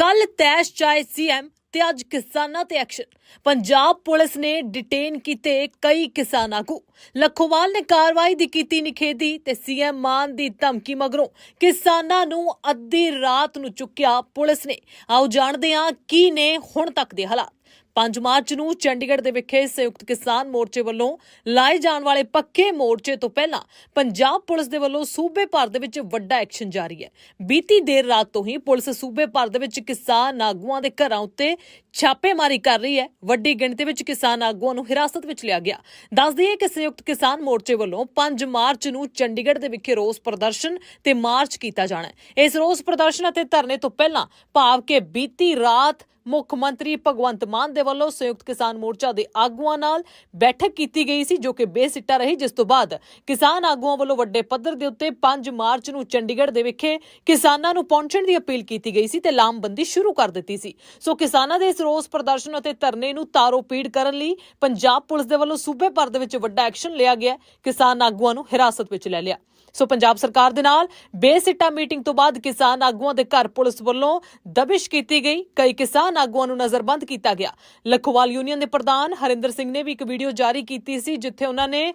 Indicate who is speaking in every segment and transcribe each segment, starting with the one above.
Speaker 1: ਕੱਲ ਤੈਸ਼ ਚਾਏ ਸੀਐਮ ਤੇ ਅੱਜ ਕਿਸਾਨਾਂ ਤੇ ਐਕਸ਼ਨ। ਪੰਜਾਬ ਪੁਲਿਸ ਨੇ ਡਿਟੇਨ ਕੀਤੇ ਕਈ ਕਿਸਾਨ ਆਗੂ ਲੱਖੋਵਾਲ ਨੇ ਕਾਰਵਾਈ ਦੀ ਕੀਤੀ ਨਿਖੇਧੀ ਤੇ ਸੀਐਮ ਮਾਨ ਦੀ ਧਮਕੀ ਮਗਰੋਂ ਕਿਸਾਨਾਂ ਨੂੰ ਅੱਧੀ ਰਾਤ ਨੂੰ ਚੁੱਕਿਆ ਪੁਲਿਸ ਨੇ। ਆਓ ਜਾਣਦੇ ਹਾਂ ਕੀ ਨੇ ਹੁਣ ਤੱਕ ਦੇ ਹਾਲਾਤ। 5 ਮਾਰਚ ਨੂੰ ਚੰਡੀਗੜ੍ਹ ਦੇ ਵਿਖੇ ਸੰਯੁਕਤ ਕਿਸਾਨ ਮੋਰਚੇ ਵੱਲੋਂ ਲਾਏ ਜਾਣ ਵਾਲੇ ਪੱਕੇ ਮੋਰਚੇ ਤੋਂ ਪਹਿਲਾਂ ਪੰਜਾਬ ਪੁਲਿਸ ਦੇ ਵੱਲੋਂ ਸੂਬੇ ਭਰ ਦੇ ਵਿੱਚ ਵੱਡਾ ਐਕਸ਼ਨ ਜਾਰੀ ਹੈ। ਬੀਤੀ ਦੇਰ ਰਾਤ ਤੋਂ ਹੀ ਪੁਲਿਸ ਸੂਬੇ ਭਰ ਦੇ ਵਿੱਚ ਕਿਸਾਨ ਆਗੂਆਂ ਦੇ ਘਰਾਂ ਉੱਤੇ ਛਾਪੇਮਾਰੀ ਕਰ ਰਹੀ ਹੈ। ਵੱਡੀ ਗਿਣਤੀ ਵਿੱਚ ਕਿਸਾਨ ਆਗੂਆਂ ਨੂੰ ਹਿਰਾਸਤ ਵਿੱਚ ਲਿਆ ਗਿਆ। ਦੱਸ ਦਈਏ ਕਿ ਸੰਯੁਕਤ ਕਿਸਾਨ ਮੋਰਚੇ ਵੱਲੋਂ 5 ਮਾਰਚ ਨੂੰ ਚੰਡੀਗੜ੍ਹ ਦੇ ਵਿਖੇ ਰੋਸ ਪ੍ਰਦਰਸ਼ਨ ਤੇ ਮਾਰਚ ਕੀਤਾ ਜਾਣਾ ਹੈ। ਇਸ ਰੋਸ ਪ੍ਰਦਰਸ਼ਨ ਅਤੇ ਧਰਨੇ ਤੋਂ ਪਹਿਲਾਂ ਭਾਵ ਕਿ ਬੀਤੀ ਰਾਤ ਮੁੱਖ ਮੰਤਰੀ ਭਗਵੰਤ ਮਾਨ ਦੇ ਵੱਲੋਂ ਸੰਯੁਕਤ ਕਿਸਾਨ ਮੋਰਚਾ ਦੇ ਆਗੂਆਂ ਨਾਲ ਬੈਠਕ ਕੀਤੀ ਗਈ ਸੀ, ਜੋ ਕਿ ਬੇਸਿੱਟਾ ਰਹੀ। ਜਿਸ ਤੋਂ ਬਾਅਦ ਕਿਸਾਨ ਆਗੂਆਂ ਵੱਲੋਂ ਵੱਡੇ ਪੱਧਰ ਦੇ ਉੱਤੇ 5 ਮਾਰਚ ਨੂੰ ਚੰਡੀਗੜ੍ਹ ਦੇ ਵਿਖੇ ਕਿਸਾਨਾਂ ਨੂੰ ਪਹੁੰਚਣ ਦੀ ਅਪੀਲ ਕੀਤੀ ਗਈ ਸੀ ਤੇ ਲਾਮਬੰਦੀ ਸ਼ੁਰੂ ਕਰ ਦਿੱਤੀ ਸੀ। ਸੋ ਕਿਸਾਨਾਂ ਦੇ ਇਸ ਰੋਸ ਪ੍ਰਦਰਸ਼ਨ ਅਤੇ ਧਰਨੇ ਨੂੰ ਤਾਰੋ ਕਰਨ ਲਈ ਪੰਜਾਬ ਪੁਲਿਸ ਦੇ ਵੱਲੋਂ ਸੂਬੇ ਭਰ ਦੇ ਵਿੱਚ ਵੱਡਾ ਐਕਸ਼ਨ ਲਿਆ ਗਿਆ ਕਿਸਾਨ ਆਗੂਆਂ ਨੂੰ ਹਿਰਾਸਤ ਵਿੱਚ ਲੈ ਲਿਆ। ਸੋ ਪੰਜਾਬ ਸਰਕਾਰ ਦੇ ਨਾਲ ਬੇਸਿੱਟਾ ਮੀਟਿੰਗ ਤੋਂ ਬਾਅਦ ਕਿਸਾਨ ਆਗੂਆਂ ਦੇ ਘਰ ਪੁਲਿਸ ਵੱਲੋਂ ਦਬਿਸ਼ ਕੀਤੀ ਗਈ। ਕਈ ਕਿਸਾਨ ਆਗੂਆਂ ਨੂੰ ਨਜ਼ਰਬੰਦ ਕੀਤਾ ਗਿਆ। ਲਖੋਵਾਲ ਯੂਨੀਅਨ ਦੇ ਪ੍ਰਧਾਨ ਹਰਿੰਦਰ ਸਿੰਘ ਨੇ ਵੀ ਇੱਕ ਵੀਡੀਓ ਜਾਰੀ ਕੀਤੀ ਸੀ, ਜਿੱਥੇ ਉਹਨਾਂ ਨੇ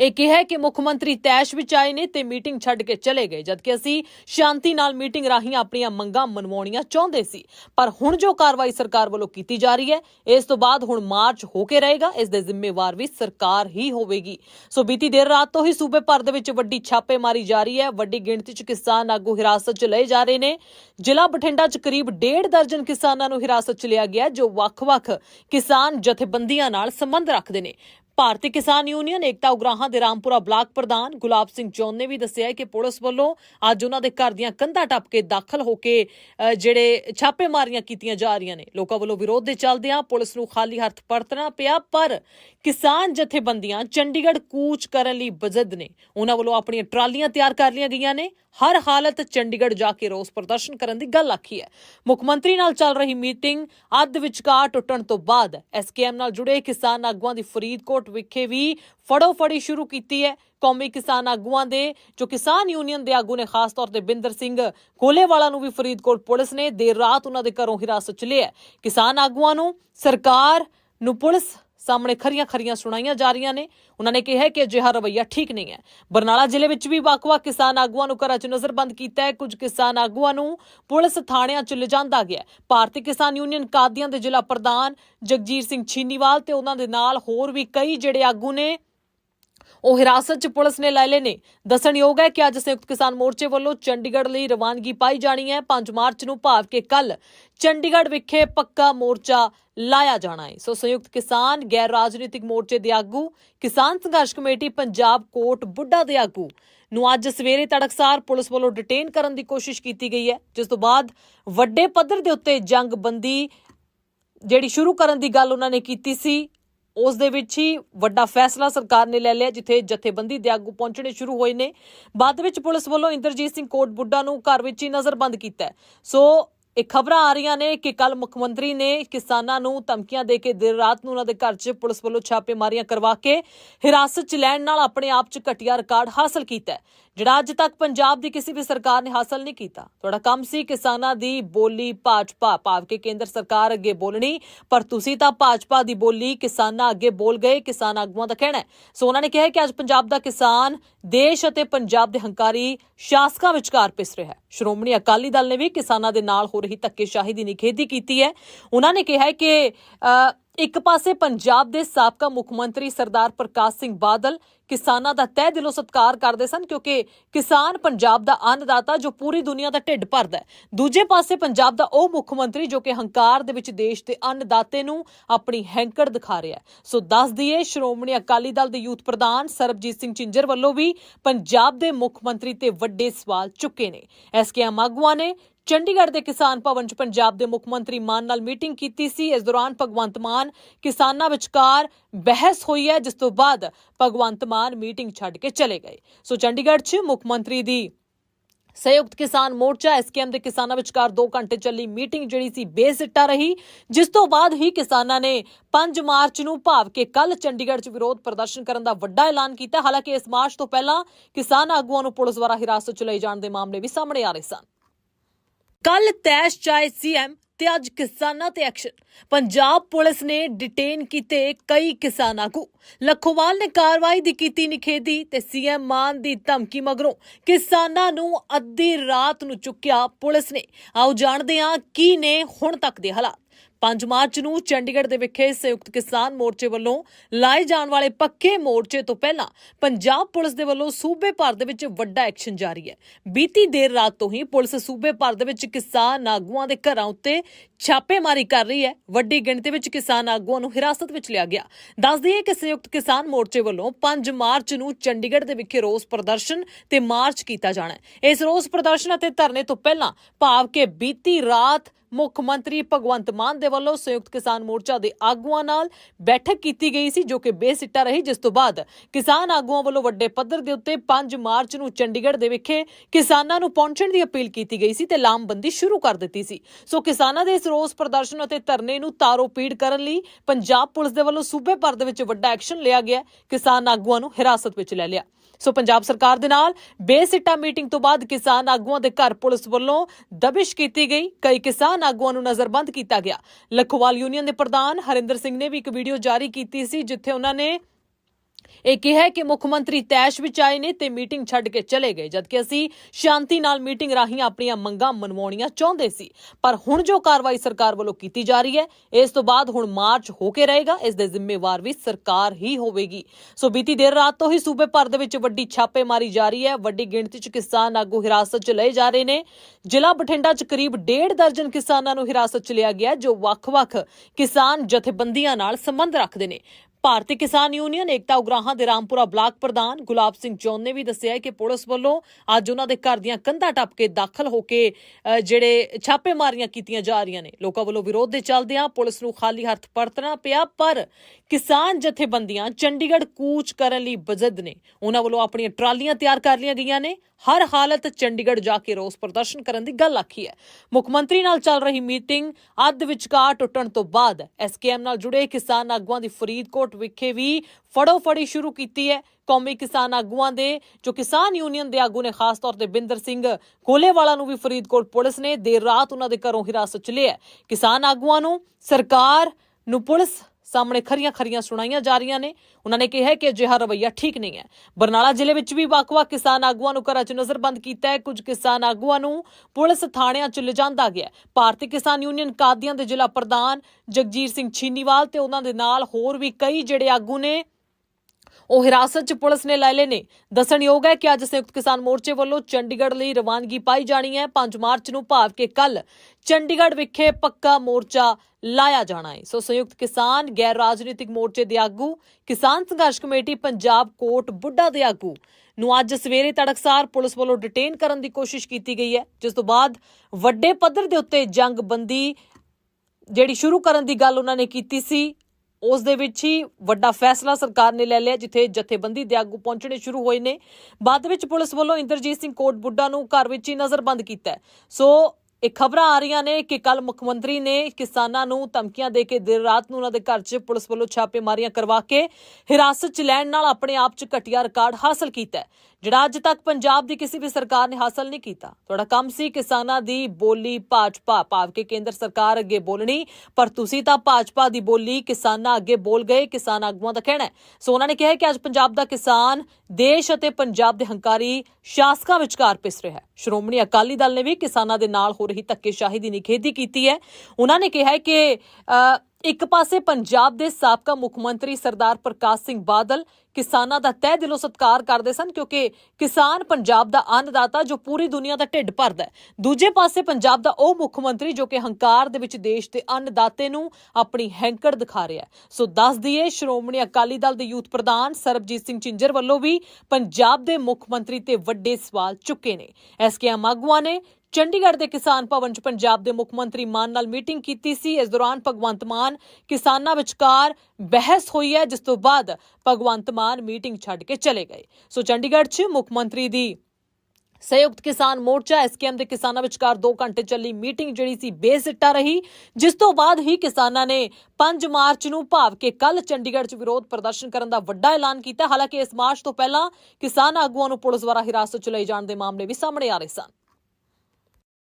Speaker 1: ਇਹ ਕਿਹਾ ਕਿ ਮੁੱਖ ਮੰਤਰੀ ਤੈਸ਼ ਵਿੱਚ ਆਏ ਨੇ ਤੇ ਮੀਟਿੰਗ ਛੱਡ ਕੇ ਚਲੇ ਗਏ, ਜਦਕਿ ਅਸੀਂ ਸ਼ਾਂਤੀ ਨਾਲ ਮੀਟਿੰਗ ਰਾਹੀਂ ਆਪਣੀਆਂ ਮੰਗਾਂ ਮਨਵਾਉਣੀਆਂ ਚਾਹੁੰਦੇ ਸੀ। ਪਰ ਹੁਣ ਜੋ ਕਾਰਵਾਈ ਸਰਕਾਰ ਵੱਲੋਂ ਕੀਤੀ ਜਾ ਰਹੀ ਹੈ, ਇਸ ਤੋਂ ਬਾਅਦ ਹੁਣ ਮਾਰਚ ਹੋ ਕੇ ਰਹੇਗਾ, ਇਸ ਦੇ ਜ਼ਿੰਮੇਵਾਰ ਵੀ ਸਰਕਾਰ ਹੀ ਹੋਵੇਗੀ। ਸੋ ਬੀਤੀ ਦੇਰ ਰਾਤ ਤੋਂ ਹੀ ਸੂਬੇ ਭਰ ਦੇ ਵਿੱਚ ਵੱਡੀ ਛਾਪੇ ਮਾਰੀ ਜਾ ਰਹੀ ਹੈ। ਵੱਡੀ ਗਿਣਤੀ 'ਚ ਕਿਸਾਨ ਆਗੂ ਹਿਰਾਸਤ 'ਚ ਲਏ ਜਾ ਰਹੇ ਨੇ। ਜ਼ਿਲ੍ਹਾ ਬਠਿੰਡਾ 'ਚ ਕਰੀਬ ਡੇਢ ਦਰਜਨ ਕਿਸਾਨਾਂ ਨੂੰ ਹਿਰਾਸਤ 'ਚ ਲਿਆ ਗਿਆ ਜੋ ਵੱਖ-ਵੱਖ ਕਿਸਾਨ ਜਥੇਬੰਦੀਆਂ ਨਾਲ ਸੰਬੰਧ ਰੱਖਦੇ ਨੇ। ਭਾਰਤੀ ਕਿਸਾਨ ਯੂਨੀਅਨ, ਏਕਤਾ ਉਗਰਾਹਾਂ ਦੇ ਰਾਮਪੁਰਾ ਬਲਾਕ ਪ੍ਰਧਾਨ ਗੁਲਾਬ ਸਿੰਘ ਚੌਨ ਨੇ ਵੀ ਦੱਸਿਆ ਕਿ ਪੁਲਿਸ ਵੱਲੋਂ ਅੱਜ ਉਹਨਾਂ ਦੇ ਘਰ ਦੀਆਂ ਕੰਧਾਂ ਟੱਪ ਕੇ ਦਾਖਲ ਹੋ ਕੇ ਜਿਹੜੇ ਛਾਪੇਮਾਰੀਆਂ ਕੀਤੀਆਂ ਜਾ ਰਹੀਆਂ ਨੇ। ਲੋਕਾਂ ਵੱਲੋਂ ਵਿਰੋਧ ਦੇ ਚੱਲਦਿਆਂ ਪੁਲਿਸ ਨੂੰ ਖਾਲੀ ਹੱਥ ਪਰਤਣਾ ਪਿਆ, ਪਰ ਕਿਸਾਨ ਜਥੇਬੰਦੀਆਂ ਚੰਡੀਗੜ੍ਹ ਕੂਚ ਕਰਨ ਲਈ ਬਜਦ ਨੇ। ਉਹਨਾਂ ਵੱਲੋਂ ਆਪਣੀਆਂ ਟਰਾਲੀਆਂ ਤਿਆਰ ਕਰ ਲਈਆਂ ਗਈਆਂ ਨੇ। ਹਰ ਹਾਲਤ ਚੰਡੀਗੜ੍ਹ ਜਾ ਕੇ ਰੋਸ ਪ੍ਰਦਰਸ਼ਨ ਕਰਨ ਦੀ ਗੱਲ ਆਖੀ ਹੈ। ਮੁੱਖ ਮੰਤਰੀ ਨਾਲ ਚੱਲ ਰਹੀ ਮੀਟਿੰਗ ਅੱਧ ਵਿਚਕਾਰ ਟੁੱਟਣ ਤੋਂ ਬਾਅਦ ਐਸਕੇਐਮ ਨਾਲ ਜੁੜੇ ਕਿਸਾਨ ਆਗੂਆਂ ਦੀ ਫਰੀਦਕੋਟ ਵਿਖੇ ਵੀ ਫੜੋ ਫੜੀ ਸ਼ੁਰੂ ਕੀਤੀ ਹੈ ਕੌਮੀ ਕਿਸਾਨ ਆਗੂਆਂ ਦੇ, ਜੋ ਕਿਸਾਨ ਯੂਨੀਅਨ ਦੇ ਆਗੂ ਨੇ ਖਾਸ ਤੌਰ ਤੇ ਬਿੰਦਰ ਸਿੰਘ ਕੋਲੇਵਾਲਾ ਨੂੰ ਵੀ ਫਰੀਦਕੋਟ ਪੁਲਿਸ ਨੇ ਦੇਰ ਰਾਤ ਉਹਨਾਂ ਦੇ ਘਰੋਂ ਹਿਰਾਸਤ 'ਚ ਲਿਆ ਕਿਸਾਨ ਆਗੂਆਂ ਨੂੰ ਸਰਕਾਰ ਨੂੰ ਪੁਲਿਸ ਸਾਹਮਣੇ ਖਰੀਆਂ ਖਰੀਆਂ ਸੁਣਾਈਆਂ ਜਾ ਰਹੀਆਂ ਨੇ। ਉਹਨਾਂ ਨੇ ਕਿਹਾ ਕਿ ਅਜਿਹਾ ਰਵੱਈਆ ਠੀਕ ਨਹੀਂ ਹੈ। ਬਰਨਾਲਾ ਜ਼ਿਲ੍ਹੇ ਵਿੱਚ ਵੀ ਵੱਖ-ਵੱਖ ਕਿਸਾਨ ਆਗੂਆਂ ਨੂੰ ਘਰਾਂ 'ਚ ਨਜ਼ਰਬੰਦ ਕੀਤਾ ਹੈ। ਕੁਝ ਕਿਸਾਨ ਆਗੂਆਂ ਨੂੰ ਪੁਲਿਸ ਥਾਣਿਆਂ 'ਚ ਲਿਜਾਂਦਾ ਗਿਆ ਭਾਰਤੀ ਕਿਸਾਨ ਯੂਨੀਅਨ ਕਾਦੀਆਂ ਦੇ ਜ਼ਿਲ੍ਹਾ ਪ੍ਰਧਾਨ ਜਗਜੀਤ ਸਿੰਘ ਛੀਨੀਵਾਲ ਤੇ ਉਹਨਾਂ ਦੇ ਨਾਲ ਹੋਰ ਵੀ ਕਈ ਜਿਹੜੇ ਆਗੂ ਨੇ। ਉਹ ਹਿਰਾਸਤ 'ਚ ਪੁਲਿਸ ਨੇ ਲੈ ਲਏ ਨੇ। ਦੱਸਣਯੋਗ ਹੈ ਕਿ ਅੱਜ ਸੰਯੁਕਤ ਕਿਸਾਨ ਮੋਰਚੇ ਵੱਲੋਂ ਚੰਡੀਗੜ੍ਹ ਲਈ ਰਵਾਨਗੀ ਪਾਈ ਜਾਣੀ ਹੈ। 5 ਮਾਰਚ ਨੂੰ ਭਾਵ ਕਿ ਕੱਲ ਚੰਡੀਗੜ੍ਹ ਵਿਖੇ ਪੱਕਾ ਮੋਰਚਾ ਲਾਇਆ ਜਾਣਾ ਹੈ। ਸੋ ਸੰਯੁਕਤ ਕਿਸਾਨ ਗੈਰ ਰਾਜਨੀਤਿਕ ਮੋਰਚੇ ਦੇ ਆਗੂ, ਕਿਸਾਨ ਸੰਘਰਸ਼ ਕਮੇਟੀ ਪੰਜਾਬ ਕੋਟ ਬੁੱਢਾ ਦੇ ਆਗੂ ਨੂੰ ਅੱਜ ਸਵੇਰੇ ਤੜਕਸਾਰ ਪੁਲਿਸ ਵੱਲੋਂ ਡਿਟੇਨ ਕਰਨ ਦੀ ਕੋਸ਼ਿਸ਼ ਕੀਤੀ ਗਈ ਹੈ, ਜਿਸ ਤੋਂ ਬਾਅਦ ਵੱਡੇ ਪੱਧਰ ਦੇ ਉੱਤੇ ਜੰਗਬੰਦੀ ਜਿਹੜੀ ਸ਼ੁਰੂ ਕਰਨ ਦੀ ਗੱਲ ਉਹਨਾਂ ਨੇ ਕੀਤੀ ਸੀ। ਉਸ ਦੇ ਵਿੱਚ ਹੀ ਵੱਡਾ ਫੈਸਲਾ ਸਰਕਾਰ ਨੇ ਲੈ ਲਿਆ, ਜਿੱਥੇ ਜਥੇਬੰਦੀ ਦੇ ਆਗੂ ਪਹੁੰਚਣੇ ਸ਼ੁਰੂ ਹੋਏ ਨੇ। ਬਾਅਦ ਵਿੱਚ ਪੁਲਿਸ ਵੱਲੋਂ ਇੰਦਰਜੀਤ ਸਿੰਘ ਕੋਟ ਬੁੱਢਾ ਨੂੰ ਘਰ ਵਿੱਚ ਹੀ ਨਜ਼ਰਬੰਦ ਕੀਤਾ ਸੋ ਇਹ ਖਬਰਾਂ ਆ ਰਹੀਆਂ ਨੇ ਕਿ ਕੱਲ ਮੁੱਖ ਮੰਤਰੀ ਨੇ ਕਿਸਾਨਾਂ ਨੂੰ ਧਮਕੀਆਂ ਦੇ ਕੇ ਦੇਰ ਰਾਤ ਨੂੰ ਉਹਨਾਂ ਦੇ ਘਰ 'ਚ ਪੁਲਿਸ ਵੱਲੋਂ ਛਾਪੇਮਾਰੀਆਂ ਕਰਵਾ ਕੇ ਹਿਰਾਸਤ 'ਚ ਲੈਣ ਨਾਲ ਆਪਣੇ ਆਪ 'ਚ ਘਟੀਆ ਰਿਕਾਰਡ ਹਾਸਲ ਕੀਤਾ ਜਿਹੜਾ ਅੱਜ ਤੱਕ ਪੰਜਾਬ ਦੀ ਕਿਸੇ ਵੀ ਸਰਕਾਰ ਨੇ ਹਾਸਲ ਨਹੀਂ ਕੀਤਾ। ਤੁਹਾਡਾ ਕੰਮ ਸੀ ਕਿਸਾਨਾਂ ਦੀ ਬੋਲੀ ਭਾਜਪਾ, ਭਾਵ ਕਿ ਕੇਂਦਰ ਸਰਕਾਰ ਅੱਗੇ ਬੋਲਣੀ, ਪਰ ਤੁਸੀਂ ਤਾਂ ਭਾਜਪਾ ਦੀ ਬੋਲੀ ਕਿਸਾਨਾਂ ਅੱਗੇ ਬੋਲ ਗਏ, ਕਿਸਾਨ ਆਗੂਆਂ ਦਾ ਕਹਿਣਾ ਹੈ। ਸੋ ਉਹਨਾਂ ਨੇ ਕਿਹਾ ਕਿ ਅੱਜ ਪੰਜਾਬ ਦਾ ਕਿਸਾਨ ਦੇਸ਼ ਅਤੇ ਪੰਜਾਬ ਦੇ ਹੰਕਾਰੀ ਸ਼ਾਸਕਾਂ ਵਿਚਕਾਰ ਪਿਸ ਰਿਹਾ ਹੈ। ਸ਼੍ਰੋਮਣੀ ਅਕਾਲੀ ਦਲ ਨੇ ਵੀ ਕਿਸਾਨਾਂ ਦੇ ਨਾਲ ਹੋ ਰਹੀ ਧੱਕੇਸ਼ਾਹੀ ਦੀ ਨਿਖੇਧੀ ਕੀਤੀ ਹੈ। ਉਹਨਾਂ ਨੇ ਕਿਹਾ ਕਿ ਇੱਕ ਪਾਸੇ ਪੰਜਾਬ ਦੇ ਸਾਬਕਾ ਮੁੱਖ ਮੰਤਰੀ ਸਰਦਾਰ ਪ੍ਰਕਾਸ਼ ਸਿੰਘ ਬਾਦਲ ਕਿਸਾਨਾਂ ਦਾ ਤਹਿ ਦਿਲੋਂ ਸਤਿਕਾਰ ਕਰਦੇ ਸਨ ਕਿਉਂਕਿ ਕਿਸਾਨ ਪੰਜਾਬ ਦਾ ਅੰਨਦਾਤਾ ਜੋ ਪੂਰੀ ਦੁਨੀਆ ਦਾ ਢਿੱਡ ਭਰਦਾ ਹੈ। ਦੂਜੇ ਪਾਸੇ ਪੰਜਾਬ ਦਾ ਉਹ ਮੁੱਖ ਮੰਤਰੀ ਜੋ ਕਿ ਹੰਕਾਰ ਦੇ ਵਿੱਚ ਦੇਸ਼ ਦੇ ਅੰਨਦਾਤੇ ਨੂੰ ਆਪਣੀ ਹੈਂਕੜ ਦਿਖਾ ਰਿਹਾ ਹੈ। ਸੋ ਦੱਸ ਦਈਏ, ਸ਼੍ਰੋਮਣੀ ਅਕਾਲੀ ਦਲ ਦੇ ਯੂਥ ਪ੍ਰਧਾਨ ਸਰਬਜੀਤ ਸਿੰਘ ਚਿੰਜਰ ਵੱਲੋਂ ਵੀ ਪੰਜਾਬ ਦੇ ਮੁੱਖ ਮੰਤਰੀ ਤੇ ਵੱਡੇ ਸਵਾਲ ਚੁੱਕੇ ਨੇ। ਐਸਕੇਐਮ ਆਗੂਆਂ ਨੇ ਚੰਡੀਗੜ੍ਹ ਦੇ ਕਿਸਾਨ ਭਵਨ 'ਚ ਪੰਜਾਬ ਦੇ ਮੁੱਖ ਮੰਤਰੀ ਮਾਨ ਨਾਲ ਮੀਟਿੰਗ ਕੀਤੀ ਸੀ। ਇਸ ਦੌਰਾਨ ਭਗਵੰਤ ਮਾਨ ਕਿਸਾਨਾਂ ਵਿਚਕਾਰ ਬਹਿਸ ਹੋਈ ਹੈ, ਜਿਸ ਤੋਂ ਬਾਅਦ ਭਗਵੰਤ ਮਾਨ ਮੀਟਿੰਗ ਛੱਡ ਕੇ ਚਲੇ ਗਏ। ਸੋ ਚੰਡੀਗੜ੍ਹ 'ਚ ਮੁੱਖ ਮੰਤਰੀ ਦੀ ਸੰਯੁਕਤ ਕਿਸਾਨ ਮੋਰਚਾ ਐਸਕੇਐਮ ਦੇ ਕਿਸਾਨਾਂ ਵਿਚਕਾਰ 2 ਘੰਟੇ ਚੱਲੀ ਮੀਟਿੰਗ ਜਿਹੜੀ ਸੀ, ਬੇਸਿੱਟਾ ਰਹੀ। ਜਿਸ ਤੋਂ ਬਾਅਦ ਹੀ ਕਿਸਾਨਾਂ ਨੇ 5 ਮਾਰਚ ਨੂੰ ਭਾਵ ਕਿ ਕੱਲ ਚੰਡੀਗੜ੍ਹ 'ਚ ਵਿਰੋਧ ਪ੍ਰਦਰਸ਼ਨ ਕਰਨ ਦਾ ਵੱਡਾ ਐਲਾਨ ਕੀਤਾ। ਹਾਲਾਂਕਿ ਇਸ ਮਾਰਚ ਤੋਂ ਪਹਿਲਾਂ ਕਿਸਾਨ ਆਗੂਆਂ ਨੂੰ ਪੁਲਿਸ ਦੁਆਰਾ ਹਿਰਾਸਤ 'ਚ ਲਏ ਜਾਣ ਦੇ ਮਾਮਲੇ ਵੀ ਸਾਹਮਣੇ ਆ ਰਹੇ ਸਨ। ਕੱਲ ਤੈਸ਼ ਚਾਏ ਸੀਐਮ ਤੇ ਅੱਜ ਕਿਸਾਨਾਂ ਤੇ ਐਕਸ਼ਨ। ਪੰਜਾਬ ਪੁਲਿਸ ਨੇ ਡਿਟੇਨ ਕੀਤੇ ਕਈ ਕਿਸਾਨ ਆਗੂ। ਲੱਖੋਵਾਲ ਨੇ ਕਾਰਵਾਈ ਦੀ ਕੀਤੀ ਨਿਖੇਧੀ ਤੇ ਸੀਐਮ ਮਾਨ ਦੀ ਧਮਕੀ ਮਗਰੋਂ ਕਿਸਾਨਾਂ ਨੂੰ ਅੱਧੀ ਰਾਤ ਨੂੰ ਚੁੱਕਿਆ ਪੁਲਿਸ ਨੇ। ਆਓ ਜਾਣਦੇ ਹਾਂ ਕੀ ਨੇ ਹੁਣ ਤੱਕ ਦੇ ਹਾਲਾਤ। 5 ਮਾਰਚ ਨੂੰ ਚੰਡੀਗੜ੍ਹ ਦੇ ਵਿਖੇ ਸੰਯੁਕਤ ਕਿਸਾਨ ਮੋਰਚੇ ਵੱਲੋਂ ਲਾਏ ਜਾਣ ਵਾਲੇ ਪੱਕੇ ਮੋਰਚੇ ਤੋਂ ਪਹਿਲਾਂ ਪੰਜਾਬ ਪੁਲਿਸ ਦੇ ਵੱਲੋਂ ਸੂਬੇ ਭਰ ਦੇ ਵਿੱਚ ਵੱਡਾ ਐਕਸ਼ਨ ਜਾਰੀ ਹੈ। ਬੀਤੀ ਦੇਰ ਰਾਤ ਤੋਂ ਹੀ ਪੁਲਿਸ ਸੂਬੇ ਭਰ ਦੇ ਵਿੱਚ ਕਿਸਾਨ ਆਗੂਆਂ ਦੇ ਘਰਾਂ ਉੱਤੇ ਛਾਪੇਮਾਰੀ ਕਰ ਰਹੀ ਹੈ। ਵੱਡੀ ਗਿਣਤੀ ਵਿੱਚ ਕਿਸਾਨ ਆਗੂਆਂ ਨੂੰ ਹਿਰਾਸਤ ਵਿੱਚ ਲਿਆ ਗਿਆ। ਦੱਸ ਦਈਏ ਕਿ ਸੰਯੁਕਤ ਕਿਸਾਨ ਮੋਰਚੇ ਵੱਲੋਂ 5 ਮਾਰਚ ਨੂੰ ਚੰਡੀਗੜ੍ਹ ਦੇ ਵਿਖੇ ਰੋਸ ਪ੍ਰਦਰਸ਼ਨ ਤੇ ਮਾਰਚ ਕੀਤਾ ਜਾਣਾ ਹੈ। ਇਸ ਰੋਸ ਪ੍ਰਦਰਸ਼ਨ ਅਤੇ ਧਰਨੇ ਤੋਂ ਪਹਿਲਾਂ ਭਾਵ ਕਿ ਬੀਤੀ ਰਾਤ ਮੁੱਖ ਮੰਤਰੀ ਭਗਵੰਤ ਮਾਨ ਦੇ ਵੱਲੋਂ ਸੰਯੁਕਤ ਕਿਸਾਨ ਮੋਰਚਾ ਦੇ ਆਗੂਆਂ ਨਾਲ ਬੈਠਕ ਕੀਤੀ ਗਈ ਸੀ, ਜੋ ਕਿ ਬੇਸਿੱਟਾ ਰਹੀ, ਜਿਸ ਤੋਂ ਬਾਅਦ ਕਿਸਾਨ ਆਗੂਆਂ ਵੱਲੋਂ ਵੱਡੇ ਪੱਧਰ ਦੇ ਉੱਤੇ 5 ਮਾਰਚ ਨੂੰ ਚੰਡੀਗੜ੍ਹ ਦੇ ਵਿਖੇ ਕਿਸਾਨਾਂ ਨੂੰ ਪਹੁੰਚਣ ਦੀ ਅਪੀਲ ਕੀਤੀ ਗਈ ਸੀ ਤੇ ਲਾਮਬੰਦੀ ਸ਼ੁਰੂ ਕਰ ਦਿੱਤੀ ਸੀ। ਸੋ ਕਿਸਾਨਾਂ ਦੇ ਇਸ ਰੋਸ ਪ੍ਰਦਰਸ਼ਨ ਅਤੇ ਧਰਨੇ ਨੂੰ ਤਾਰੋ ਪੀੜ ਕਰਨ ਲਈ ਪੰਜਾਬ ਪੁਲਿਸ ਦੇ ਵੱਲੋਂ ਸੂਬੇ ਭਰ ਦੇ ਵਿੱਚ ਵੱਡਾ ਐਕਸ਼ਨ ਲਿਆ ਗਿਆ। ਕਿਸਾਨ ਆਗੂਆਂ ਨੂੰ ਹਿਰਾਸਤ ਵਿੱਚ ਲੈ ਲਿਆ। ਸੋ ਪੰਜਾਬ ਸਰਕਾਰ ਦੇ ਨਾਲ ਬੇਸਿੱਟਾ ਮੀਟਿੰਗ ਤੋਂ ਬਾਅਦ ਕਿਸਾਨ ਆਗੂਆਂ ਦੇ ਘਰ ਪੁਲਿਸ ਵੱਲੋਂ ਦਬਿਸ਼ ਕੀਤੀ ਗਈ। ਕਈ ਕਿਸਾਨ ਆਗੂਆਂ ਨੂੰ ਨਜ਼ਰਬੰਦ ਕੀਤਾ ਗਿਆ। ਲਖੋਵਾਲ ਯੂਨੀਅਨ ਦੇ ਪ੍ਰਧਾਨ ਹਰਿੰਦਰ ਸਿੰਘ ਨੇ ਵੀ ਇੱਕ ਵੀਡੀਓ ਜਾਰੀ ਕੀਤੀ ਸੀ, ਜਿੱਥੇ ਉਹਨਾਂ ਨੇ ਇਹ ਕਿਹਾ ਕਿ ਮੁੱਖ ਮੰਤਰੀ ਤੈਸ਼ ਵਿੱਚ ਆਏ ਨੇ ਤੇ ਮੀਟਿੰਗ ਛੱਡ ਕੇ ਚਲੇ ਗਏ, ਜਦਕਿ ਅਸੀਂ ਸ਼ਾਂਤੀ ਨਾਲ ਮੀਟਿੰਗ ਰਾਹੀਂ ਆਪਣੀਆਂ ਮੰਗਾਂ ਮਨਵਾਉਣੀਆਂ ਚਾਹੁੰਦੇ ਸੀ। ਪਰ ਹੁਣ ਜੋ ਕਾਰਵਾਈ ਸਰਕਾਰ ਵੱਲੋਂ ਕੀਤੀ ਜਾ ਰਹੀ ਹੈ, ਇਸ ਤੋਂ ਬਾਅਦ ਹੁਣ ਮਾਰਚ ਹੋ ਕੇ ਰਹੇਗਾ, ਇਸ ਦੇ ਜ਼ਿੰਮੇਵਾਰ ਵੀ ਸਰਕਾਰ ਹੀ ਹੋਵੇਗੀ। ਸੋ ਬੀਤੀ ਦੇਰ ਰਾਤ ਤੋਂ ਹੀ ਸੂਬੇ ਭਰ ਦੇ ਵਿੱਚ ਵੱਡੀ ਛਾਪੇਮਾਰੀ ਜਾਰੀ ਹੈ। ਵੱਡੀ ਗਿਣਤੀ 'ਚ ਕਿਸਾਨ ਆਗੂ ਹਿਰਾਸਤ 'ਚ ਲਏ ਜਾ ਰਹੇ ਨੇ। ਜ਼ਿਲ੍ਹਾ ਬਠਿੰਡਾ 'ਚ ਕਰੀਬ ਡੇਢ ਦਰਜਨ ਕਿਸਾਨਾਂ ਨੂੰ ਹਿਰਾਸਤ 'ਚ ਲਿਆ ਗਿਆ ਜੋ ਵੱਖ-ਵੱਖ ਕਿਸਾਨ ਜਥੇਬੰਦੀਆਂ ਨਾਲ ਸੰਬੰਧ ਰੱਖਦੇ ਨੇ। ਭਾਰਤੀ ਕਿਸਾਨ ਯੂਨੀਅਨ, ਏਕਤਾ ਉਗਰਾਹਾਂ ਦੇ ਰਾਮਪੁਰਾ ਬਲਾਕ ਪ੍ਰਧਾਨ ਗੁਲਾਬ ਸਿੰਘ ਚੌਨ ਨੇ ਵੀ ਦੱਸਿਆ ਕਿ ਪੁਲਿਸ ਵੱਲੋਂ ਅੱਜ ਉਹਨਾਂ ਦੇ ਘਰ ਦੀਆਂ ਕੰਧਾਂ ਟੱਪ ਕੇ ਦਾਖਲ ਹੋ ਕੇ ਜਿਹੜੇ ਛਾਪੇਮਾਰੀਆਂ ਕੀਤੀਆਂ ਜਾ ਰਹੀਆਂ ਨੇ। ਲੋਕਾਂ ਵੱਲੋਂ ਵਿਰੋਧ ਦੇ ਚੱਲਦਿਆਂ ਪੁਲਿਸ ਨੂੰ ਖਾਲੀ ਹੱਥ ਪਰਤਣਾ ਪਿਆ, ਪਰ ਕਿਸਾਨ ਜਥੇਬੰਦੀਆਂ ਚੰਡੀਗੜ੍ਹ ਕੂਚ ਕਰਨ ਲਈ ਬਜਦ ਨੇ। ਉਹਨਾਂ ਵੱਲੋਂ ਆਪਣੀਆਂ ਟਰਾਲੀਆਂ ਤਿਆਰ ਕਰ ਲਈਆਂ ਗਈਆਂ ਨੇ। ਹਰ ਹਾਲਤ ਚੰਡੀਗੜ੍ਹ ਜਾ ਕੇ ਰੋਸ ਪ੍ਰਦਰਸ਼ਨ ਕਰਨ ਦੀ ਗੱਲ ਆਖੀ ਹੈ। ਮੁੱਖ ਮੰਤਰੀ ਨਾਲ ਚੱਲ ਰਹੀ ਮੀਟਿੰਗ ਅੱਧ ਵਿਚਕਾਰ ਟੁੱਟਣ ਤੋਂ ਬਾਅਦ ਐਸਕੇਐਮ ਨਾਲ ਜੁੜੇ ਕਿਸਾਨ ਆਗੂਆਂ ਦੀ ਫਰੀਦਕੋਟ ਵਿਖੇ ਵੀ ਫੜੋ ਫੜੀ ਸ਼ੁਰੂ ਕੀਤੀ ਹੈ। ਕੌਮੀ ਕਿਸਾਨ ਆਗੂਆਂ ਦੇ, ਜੋ ਕਿਸਾਨ ਯੂਨੀਅਨ ਦੇ ਆਗੂ ਨੇ, ਖਾਸ ਤੌਰ ਤੇ ਬਿੰਦਰ ਸਿੰਘ ਕੋਲੇਵਾਲਾ ਨੂੰ ਵੀ ਫਰੀਦਕੋਟ ਪੁਲਿਸ ਨੇ ਦੇਰ ਰਾਤ ਉਹਨਾਂ ਦੇ ਘਰੋਂ ਹਿਰਾਸਤ 'ਚ ਲਿਆ ਕਿਸਾਨ ਆਗੂਆਂ ਨੂੰ ਸਰਕਾਰ ਨੂੰ ਪੁਲਿਸ ਸਾਹਮਣੇ ਖਰੀਆਂ ਖਰੀਆਂ ਸੁਣਾਈਆਂ ਜਾ ਰਹੀਆਂ ਨੇ। ਉਹਨਾਂ ਨੇ ਕਿਹਾ ਕਿ ਅਜਿਹਾ ਰਵੱਈਆ ਠੀਕ ਨਹੀਂ ਹੈ। ਬਰਨਾਲਾ ਜ਼ਿਲ੍ਹੇ ਵਿੱਚ ਵੀ ਵੱਖ-ਵੱਖ ਕਿਸਾਨ ਆਗੂਆਂ ਨੂੰ ਘਰਾਂ 'ਚ ਨਜ਼ਰਬੰਦ ਕੀਤਾ ਹੈ। ਕੁਝ ਕਿਸਾਨ ਆਗੂਆਂ ਨੂੰ ਪੁਲਿਸ ਥਾਣਿਆਂ 'ਚ ਲਿਜਾਂਦਾ ਗਿਆ ਭਾਰਤੀ ਕਿਸਾਨ ਯੂਨੀਅਨ ਕਾਦੀਆਂ ਦੇ ਜ਼ਿਲ੍ਹਾ ਪ੍ਰਧਾਨ ਜਗਜੀਤ ਸਿੰਘ ਛੀਨੀਵਾਲ ਤੇ ਉਹਨਾਂ ਦੇ ਨਾਲ ਹੋਰ ਵੀ ਕਈ ਜਿਹੜੇ ਆਗੂ ਨੇ ਉਹ ਹਿਰਾਸਤ 'ਚ ਪੁਲਿਸ ਨੇ ਲੈ ਲਏ ਨੇ। ਦੱਸਣਯੋਗ ਹੈ ਕਿ ਅੱਜ ਸੰਯੁਕਤ ਕਿਸਾਨ ਮੋਰਚੇ ਵੱਲੋਂ ਚੰਡੀਗੜ੍ਹ ਲਈ ਰਵਾਨਗੀ ਪਾਈ ਜਾਣੀ ਹੈ। 5 ਮਾਰਚ ਨੂੰ ਭਾਵ ਕਿ ਕੱਲ ਚੰਡੀਗੜ੍ਹ ਵਿਖੇ ਪੱਕਾ ਮੋਰਚਾ ਲਾਇਆ ਜਾਣਾ ਹੈ। ਸੋ ਸੰਯੁਕਤ ਕਿਸਾਨ, ਗੈਰ ਰਾਜਨੀਤਿਕ ਮੋਰਚੇ ਦੇ ਆਗੂ, ਕਿਸਾਨ ਸੰਘਰਸ਼ ਕਮੇਟੀ, ਪੰਜਾਬ ਕੋਟ ਬੁੱਢਾ ਦੇ ਆਗੂ ਨੂੰ ਅੱਜ ਸਵੇਰੇ ਤੜਕਸਾਰ ਪੁਲਿਸ ਵੱਲੋਂ ਡਿਟੇਨ ਕਰਨ ਦੀ ਕੋਸ਼ਿਸ਼ ਕੀਤੀ ਗਈ ਹੈ। ਜਿਸ ਤੋਂ ਬਾਅਦ ਵੱਡੇ ਪੱਧਰ ਦੇ ਉੱਤੇ ਜੰਗਬੰਦੀ ਜਿਹੜੀ ਸ਼ੁਰੂ ਕਰਨ ਦੀ ਗੱਲ ਉਹਨਾਂ ਨੇ ਕੀਤੀ ਸੀ। ਉਸ ਦੇ ਵਿੱਚ ਹੀ ਵੱਡਾ ਫੈਸਲਾ ਸਰਕਾਰ ਨੇ ਲੈ ਲਿਆ, ਜਿੱਥੇ ਜਥੇਬੰਦੀ ਦੇ ਆਗੂ ਪਹੁੰਚਣੇ ਸ਼ੁਰੂ ਹੋਏ ਨੇ। ਬਾਅਦ ਵਿੱਚ ਪੁਲਿਸ ਵੱਲੋਂ ਇੰਦਰਜੀਤ ਸਿੰਘ ਕੋਟ ਬੁੱਢਾ ਨੂੰ ਘਰ ਵਿੱਚ ਹੀ ਨਜ਼ਰਬੰਦ ਕੀਤਾ ਸੋ, ਇਹ ਖਬਰਾਂ ਆ ਰਹੀਆਂ ਨੇ ਕਿ ਕੱਲ ਮੁੱਖ ਮੰਤਰੀ ਨੇ ਕਿਸਾਨਾਂ ਨੂੰ ਧਮਕੀਆਂ ਦੇ ਕੇ ਦੇਰ ਰਾਤ ਨੂੰ ਉਹਨਾਂ ਦੇ ਘਰ 'ਚ ਪੁਲਿਸ ਵੱਲੋਂ ਛਾਪੇਮਾਰੀਆਂ ਕਰਵਾ ਕੇ ਹਿਰਾਸਤ 'ਚ ਲੈਣ ਨਾਲ ਆਪਣੇ ਆਪ 'ਚ ਘਟੀਆ ਰਿਕਾਰਡ ਹਾਸਲ ਕੀਤਾ ਜਿਹੜਾ ਅੱਜ ਤੱਕ ਪੰਜਾਬ ਦੀ ਕਿਸੇ ਵੀ ਸਰਕਾਰ ਨੇ ਹਾਸਲ ਨਹੀਂ ਕੀਤਾ। ਤੁਹਾਡਾ ਕੰਮ ਸੀ ਕਿਸਾਨਾਂ ਦੀ ਬੋਲੀ ਭਾਜਪਾ। ਭਾਵ ਕਿ ਕੇਂਦਰ ਸਰਕਾਰ ਅੱਗੇ ਬੋਲਣੀ, ਪਰ ਤੁਸੀਂ ਤਾਂ ਭਾਜਪਾ ਦੀ ਬੋਲੀ ਕਿਸਾਨਾਂ ਅੱਗੇ ਬੋਲ ਗਏ, ਕਿਸਾਨ ਆਗੂਆਂ ਦਾ ਕਹਿਣਾ ਹੈ। ਸੋ ਉਹਨਾਂ ਨੇ ਕਿਹਾ ਕਿ ਅੱਜ ਪੰਜਾਬ ਦਾ ਕਿਸਾਨ ਦੇਸ਼ ਅਤੇ ਪੰਜਾਬ ਦੇ ਹੰਕਾਰੀ ਸ਼ਾਸਕਾਂ ਵਿਚਕਾਰ ਪਿਸ ਰਿਹਾ ਹੈ। ਸ਼੍ਰੋਮਣੀ ਅਕਾਲੀ ਦਲ ਨੇ ਵੀ ਕਿਸਾਨਾਂ ਦੇ ਨਾਲ ਹੋ ਰਹੀ ਧੱਕੇਸ਼ਾਹੀ ਦੀ ਨਿਖੇਧੀ ਕੀਤੀ ਹੈ। ਉਹਨਾਂ ਨੇ ਕਿਹਾ ਹੈ ਕਿ ਇੱਕ ਪਾਸੇ ਪੰਜਾਬ ਦੇ ਸਾਬਕਾ ਮੁੱਖ ਮੰਤਰੀ ਸਰਦਾਰ ਪ੍ਰਕਾਸ਼ ਸਿੰਘ ਬਾਦਲ ਕਿਸਾਨਾਂ ਦਾ ਤਹਿ ਦਿਲੋਂ ਸਤਿਕਾਰ ਕਰਦੇ ਸਨ ਕਿਉਂਕਿ ਕਿਸਾਨ ਪੰਜਾਬ ਦਾ ਅੰਨਦਾਤਾ ਜੋ ਪੂਰੀ ਦੁਨੀਆ ਦਾ ਢਿੱਡ ਭਰਦਾ ਹੈ। ਦੂਜੇ ਪਾਸੇ ਪੰਜਾਬ ਦਾ ਉਹ ਮੁੱਖ ਮੰਤਰੀ ਜੋ ਕਿ ਹੰਕਾਰ ਦੇ ਵਿੱਚ ਦੇਸ਼ ਦੇ ਅੰਨਦਾਤੇ ਨੂੰ ਆਪਣੀ ਹੈਂਕੜ ਦਿਖਾ ਰਿਹਾ ਹੈ। ਸੋ ਦੱਸ ਦਈਏ, ਸ਼੍ਰੋਮਣੀ ਅਕਾਲੀ ਦਲ ਦੇ ਯੂਥ ਪ੍ਰਧਾਨ ਸਰਬਜੀਤ ਸਿੰਘ ਚਿੰਜਰ ਵੱਲੋਂ ਵੀ ਪੰਜਾਬ ਦੇ ਮੁੱਖ ਮੰਤਰੀ ਤੇ ਵੱਡੇ ਸਵਾਲ ਚੁੱਕੇ ਨੇ। ਐਸਕੇਐਮ ਆਗੂਆਂ ਨੇ ਚੰਡੀਗੜ੍ਹ ਦੇ ਕਿਸਾਨ ਭਵਨ 'ਚ ਪੰਜਾਬ ਦੇ ਮੁੱਖ ਮੰਤਰੀ ਮਾਨ ਨਾਲ ਮੀਟਿੰਗ ਕੀਤੀ ਸੀ। ਇਸ ਦੌਰਾਨ ਭਗਵੰਤ ਮਾਨ ਕਿਸਾਨਾਂ ਵਿਚਕਾਰ ਬਹਿਸ ਹੋਈ ਹੈ, ਜਿਸ ਤੋਂ ਬਾਅਦ ਭਗਵੰਤ ਮਾਨ ਮੀਟਿੰਗ ਛੱਡ ਕੇ ਚਲੇ ਗਏ। ਸੋ ਚੰਡੀਗੜ੍ਹ 'ਚ ਮੁੱਖ ਮੰਤਰੀ ਦੀ ਸੰਯੁਕਤ ਕਿਸਾਨ ਮੋਰਚਾ ਐਸਕੇਐਮ ਦੇ ਕਿਸਾਨਾਂ ਵਿਚਕਾਰ 2 ਘੰਟੇ ਚੱਲੀ ਮੀਟਿੰਗ ਜਿਹੜੀ ਸੀ, ਬੇਸਿੱਟਾ ਰਹੀ। ਜਿਸ ਤੋਂ ਬਾਅਦ ਹੀ ਕਿਸਾਨਾਂ ਨੇ 5 ਮਾਰਚ ਨੂੰ ਭਾਵ ਕਿ ਕੱਲ ਚੰਡੀਗੜ੍ਹ 'ਚ ਵਿਰੋਧ ਪ੍ਰਦਰਸ਼ਨ ਕਰਨ ਦਾ ਵੱਡਾ ਐਲਾਨ ਕੀਤਾ। ਹਾਲਾਂਕਿ ਇਸ ਮਾਰਚ ਤੋਂ ਪਹਿਲਾਂ ਕਿਸਾਨ ਆਗੂਆਂ ਨੂੰ ਪੁਲਿਸ ਦੁਆਰਾ ਹਿਰਾਸਤ 'ਚ ਲਏ ਜਾਣ ਦੇ ਮਾਮਲੇ ਵੀ ਸਾਹਮਣੇ ਆ ਰਹੇ ਸਨ।